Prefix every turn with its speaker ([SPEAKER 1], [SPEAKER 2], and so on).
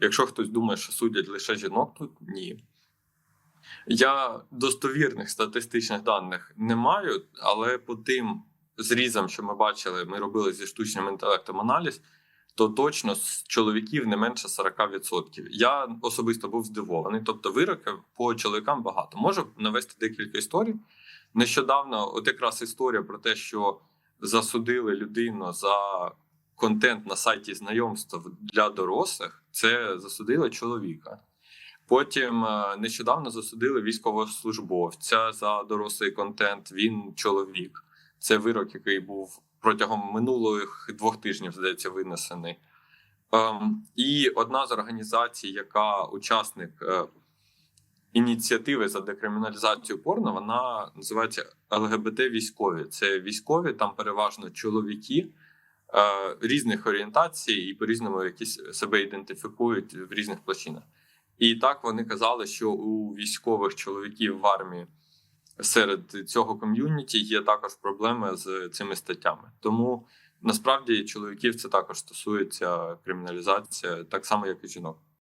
[SPEAKER 1] Якщо хтось думає, що судять лише жінок, то ні. Я достовірних статистичних даних не маю, але по тим зрізам, що ми бачили, ми робили зі штучним інтелектом аналіз, то точно з чоловіків не менше 40%. Я особисто був здивований. Тобто, вироків по чоловікам багато. Можу навести декілька історій. Нещодавно, от якраз історія про те, що засудили людину за контент на сайті знайомств для дорослих, це засудили чоловіка. Потім е, нещодавно засудили військовослужбовця за дорослий контент. Він чоловік. Це вирок, який був протягом минулих двох тижнів, здається, винесений. Ем, і одна з організацій, яка учасник е, ініціативи за декриміналізацію порно, вона називається ЛГБТ військові. Це військові, там переважно чоловіки різних орієнтацій і по-різному якісь себе ідентифікують в різних площинах. І так вони казали, що у військових чоловіків в армії серед цього ком'юніті є також проблеми з цими статтями. Тому насправді чоловіків це також стосується криміналізація, так само як і жінок.